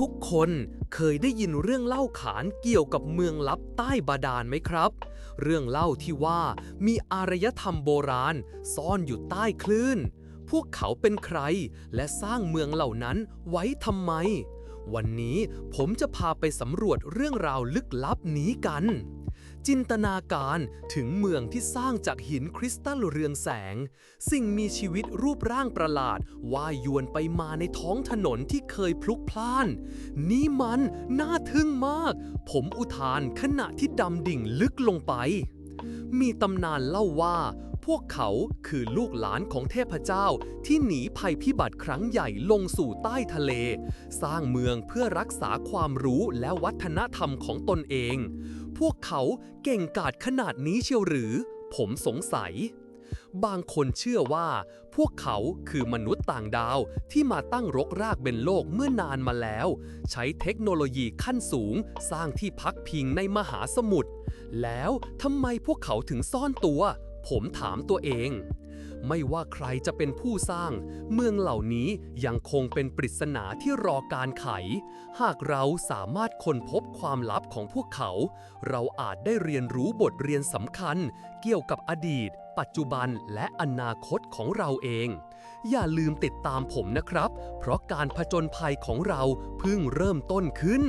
ทุกคนเคยได้ยินเรื่องเล่าขานเกี่ยวกับเมืองลับใต้บาดาลไหมครับ เรื่องเล่าที่ว่ามีอารยธรรมโบราณ ซ่อนอยู่ใต้คลื่น พวกเขาเป็นใครและสร้างเมืองเหล่านั้นไว้ทำไม วันนี้ผมจะพาไปสำรวจเรื่องราวลึกลับนี้กัน จินตนาการถึงเมืองที่สร้างจากหินคริสตัลเรืองแสง สิ่งมีชีวิตรูปร่างประหลาดว่ายวนไปมาในท้องถนนที่เคยพลุกพล่าน นี่มันน่าทึ่งมาก ผมอุทานขณะที่ดำดิ่งลึกลงไป มีตำนานเล่าว่าพวกเขาคือลูกหลานของเทพเจ้าที่หนีภัยพิบัติครั้งใหญ่ลงสู่ใต้ทะเล สร้างเมืองเพื่อรักษาความรู้และวัฒนธรรมของตนเอง พวกเขาเก่งกาจขนาดนี้เชียวหรือ ผมสงสัย บางคนเชื่อว่า พวกเขาคือมนุษย์ต่างดาวที่มาตั้งรกรากเป็นโลกเมื่อนานมาแล้ว ใช้เทคโนโลยีขั้นสูง สร้างที่พักพิงในมหาสมุทรแล้วทำไมพวกเขาถึงซ่อนตัว ผมถามตัวเอง ไม่ว่าใครจะเป็นผู้สร้าง เมืองเหล่านี้ยังคงเป็นปริศนาที่รอการไข หากเราสามารถค้นพบความลับของพวกเขา เราอาจได้เรียนรู้บทเรียนสำคัญ เกี่ยวกับอดีต ปัจจุบันและอนาคตของเราเอง อย่าลืมติดตามผมนะครับ เพราะการผจญภัยของเราเพิ่งเริ่มต้นขึ้น